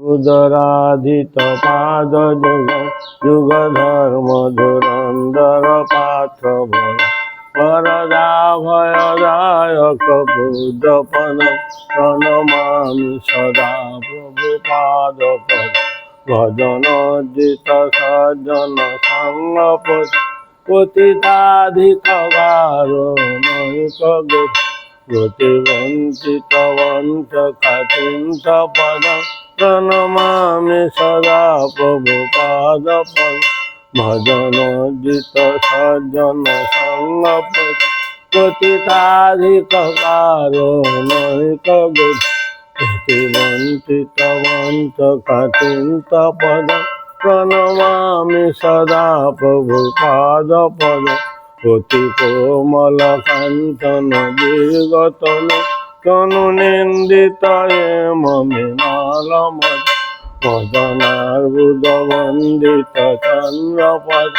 উদরাধিত পাদ যুগ যুগ ধর্ম ধুরন্দর পাত্র বরদা ভয় দায়ক বুদ্ধপন, প্রণমামি সদা প্রভু পাদ পদ ভজন জিত সজ্জন সঙ্গ পতিতাধিক গারো নৈক গতি গতি বঞ্চিত বঞ্চ কাচিন্ত পদ। প্রণমামি সদা প্রভু পাদ ভজন জিত সজ্জন সঙ্গ পতিতাধিক কারও নৈক গতি বঞ্চিত বঞ্চ কাচিন্ত পদ প্রণমামি সদা প্রভু পাদ পদ অতি কোমল কাঞ্চন বিগতন তনু নিন্দিত মমি নালমদ মদনার্বুদ বন্দিত চন্দ্রপদ,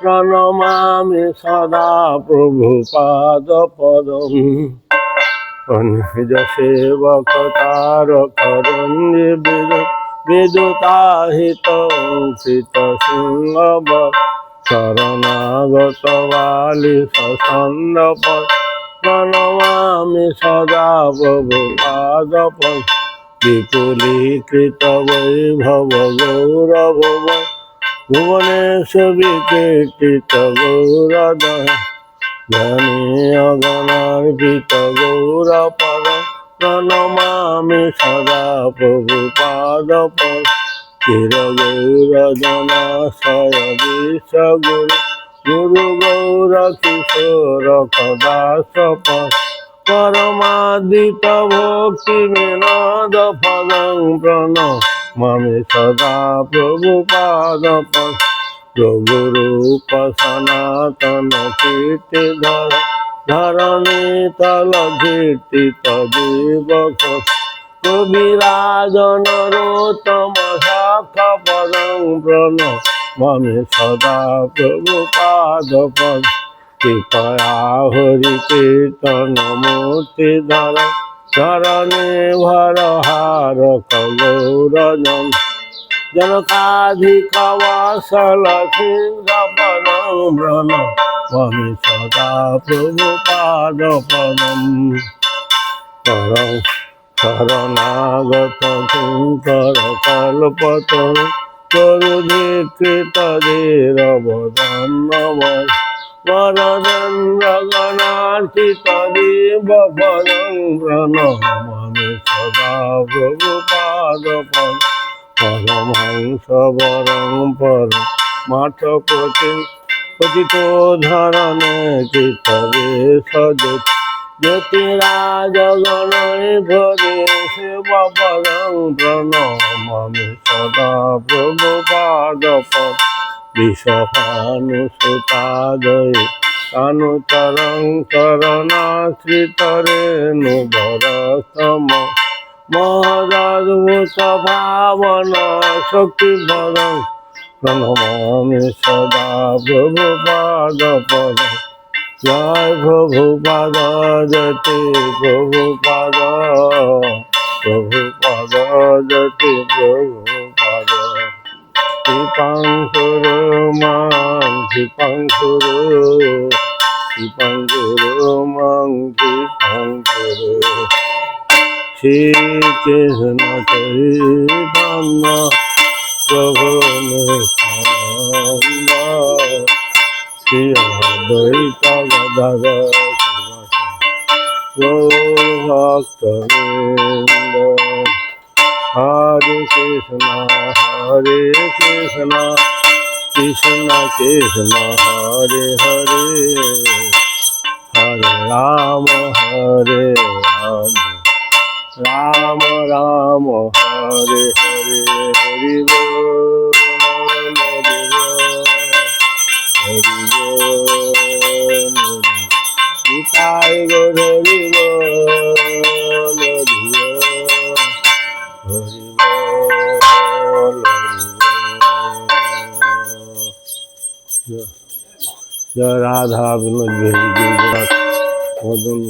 প্রণমামি সদা প্রভু পাদ পদম নিজ সেবক তার করঞ্জি বিদ বিদুতাহিত অঙ্কিত সিংহ শরণাগত বালি সছন্দ প্রণমামি সদা প্রভু পাদ বিপুলীকৃত বৈভব গৌরভ ভুবনেশ বিকীর্তিত গৌরদয়। জ্ঞানী অগণার্পিত গৌরপদ। প্রণমামি সদা প্রভু পাদ চির গৌর জনাশয় বিশ্ব গুরু গুরু কিশোর কদাস পরমাদিত ভক্তি বিনোদ পদং প্রণ মামি সদা প্রভু পাদ প্রভুরূপ সনাতন কীর্তি ধর। ধরণী তল কীর্তিত জীবক কবিরাজ নরোত্তম শাখ পদং প্রণ মমে সদা প্রভু পাদ পদ। কৃপয়া হরি কীর্তন মূর্তি ধর। চরণে ভর হার কগৌরজন জনকাধিক পদং প্রণ সদা প্রভু পাদ পদম শরণাগত কিঙ্কর কল্পত তরুধীকৃত ধীরবদন বরদেন্দ্র গণার্চিত দেব পদং প্রণমামি সদা প্রভু পাদ পদ পরমহংস বরং পর মাঠ পতি পতিত ধরণে চিতরে সজ্জিত জ্যোতিরাজ গণয় ভরে শিব প্রণমামি সদা প্রভু পাদ পদ বিষহানুসুতাদয় কানুচরং চরণাশ্রিত রেণুধর সম মহদদ্ভুত ভাবন প্রণমামি সদা প্রভু জয় প্রভু পাদ জতি প্রভু পাদ প্রভু পাদ জতি প্রভু পাদ। কৃপাঙ্কুর মাং কৃপাঙ্কুর কৃপাঙ্কুর মাং কৃপাঙ্কুর শ্রীকৃষ্ণ চৈতন্য, প্রভু নিত্যানন্দ। শ্রী অদ্বৈত গদাধর ভক্তবৃন্দ হরে কৃষ্ণ হরে কৃষ্ণ কৃষ্ণ কৃষ্ণ হরে হরে হরে রাম হরে রাম রাম রাম হরে হরে হরি হরি হরি রাধা বিনোদ মদন